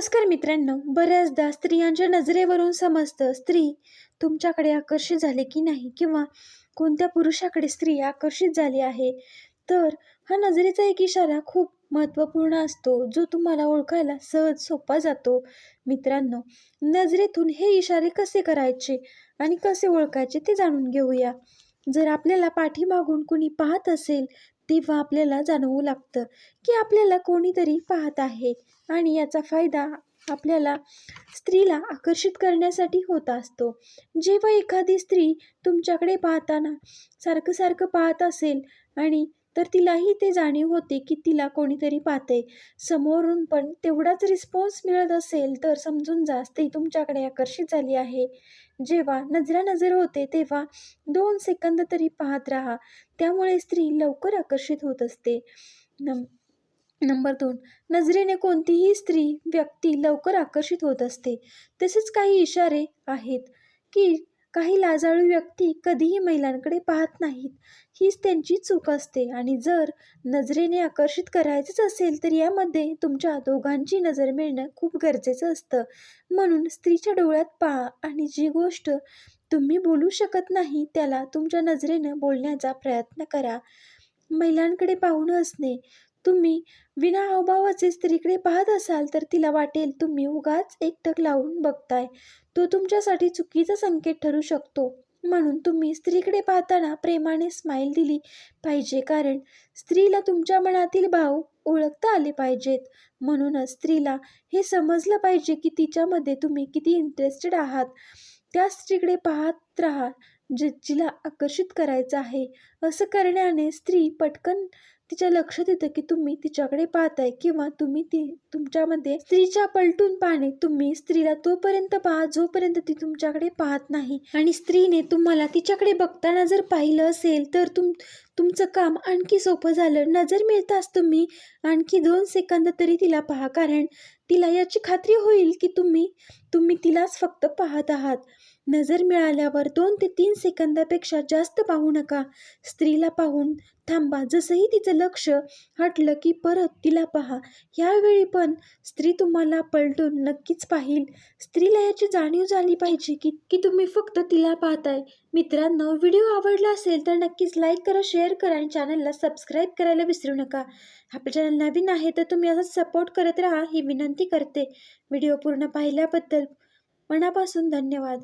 नमस्कार मित्रांनो बऱ्याचदा स्त्रियांच्या नजरेवरून समजतं स्त्री तुमच्याकडे आकर्षित झाली की नाही किंवा कोणत्या पुरुषाकडे स्त्री आकर्षित झाली आहे? तर हा नजरेचा एक इशारा खूप महत्त्वपूर्ण असतो जो तुम्हाला ओळखायला सहज सोपा जातो. मित्रांनो नजरेतून हे इशारे कसे करायचे आणि कसे ओळखायचे ते जाणून घेऊया. जर आपल्याला पाठीमागून कुणी पाहत असेल तेव्हा आपल्याला जाणवू लागतं की आपल्याला कोणीतरी पाहत आहे आणि याचा फायदा आपल्याला स्त्रीला आकर्षित करण्यासाठी होत असतो. जेव्हा एखादी स्त्री तुमच्याकडे पाहताना सारखं सारखं पाहत असेल आणि तर तिलाही ते जाणीव होते की तिला कोणीतरी पाहते. समोरून पण तेवढाच रिस्पॉन्स मिळत असेल तर समजून जा स्त्री तुमच्याकडे आकर्षित झाली आहे. जेव्हा नजरानजर होते तेव्हा दोन सेकंद तरी पाहत राहा. त्यामुळे स्त्री लवकर आकर्षित होत असते. नम नंबर दोन. नजरेने कोणतीही स्त्री व्यक्ती लवकर आकर्षित होत असते. तसेच काही इशारे आहेत की काही लाजाळू व्यक्ती कधीही महिलांकडे पाहत नाहीत. हीच त्यांची चूक असते. आणि जर नजरेने आकर्षित करायचंच असेल तर यामध्ये तुमच्या दोघांची नजर मिळणं खूप गरजेचं असतं. म्हणून स्त्रीच्या डोळ्यात पहा आणि जी गोष्ट तुम्ही बोलू शकत नाही त्याला तुमच्या नजरेनं बोलण्याचा प्रयत्न करा. महिलांकडे पाहून असणे तुम्ही विना अभावाचे स्त्रीकडे पाहत असाल तर तिला वाटेल तुम्ही उगाच एकटक लावून बघताय. तो तुमच्यासाठी चुकीचा संकेत ठरू शकतो. म्हणून तुम्ही स्त्रीकडे पाहताना प्रेमाने स्माईल दिली पाहिजे कारण स्त्रीला तुमच्या मनातील भाव ओळखता आले पाहिजेत. म्हणूनच स्त्रीला हे समजलं पाहिजे की तिच्यामध्ये तुम्ही किती इंटरेस्टेड आहात. त्या स्त्रीकडे पाहत राहा जे जिला आकर्षित करायचं आहे. असं करण्याने स्त्री पटकन तिच्या लक्षात येतं की तुम्ही तिच्याकडे पाहताय किंवा तुम्ही ती तुमच्यामध्ये स्त्रीच्या पलटून पाहणे. तुम्ही स्त्रीला तोपर्यंत पाहा जोपर्यंत ती तुमच्याकडे पाहत नाही. आणि स्त्रीने तुम्हाला तिच्याकडे बघताना जर पाहिलं असेल तर तुम तुमचं काम आणखी सोपं झालं. नजर मिळताच तुम्ही आणखी दोन सेकंद तरी तिला पहा. कारण तिला याची खात्री होईल की तुम्ही तुम्ही तिलाच फक्त पाहत आहात. नजर मिळाल्यावर दोन ते तीन सेकंदापेक्षा जास्त पाहू नका. स्त्रीला पाहून थांबा. जसंही तिचं लक्ष हटलं की परत तिला पहा. ह्यावेळी पण स्त्री तुम्हाला पलटून नक्कीच पाहिल. स्त्रीला याची जाणीव झाली पाहिजे की की तुम्ही फक्त तिला पाहताय. मित्रांनो व्हिडिओ आवडला असेल तर नक्कीच लाईक करा शेअर करा आणि चॅनलला सबस्क्राईब करायला विसरू नका. आपलं चॅनल नवीन आहे तर तुम्ही असंच सपोर्ट करत राहा ही विनंती करते. व्हिडिओ पूर्ण पाहिल्याबद्दल मनापासून धन्यवाद.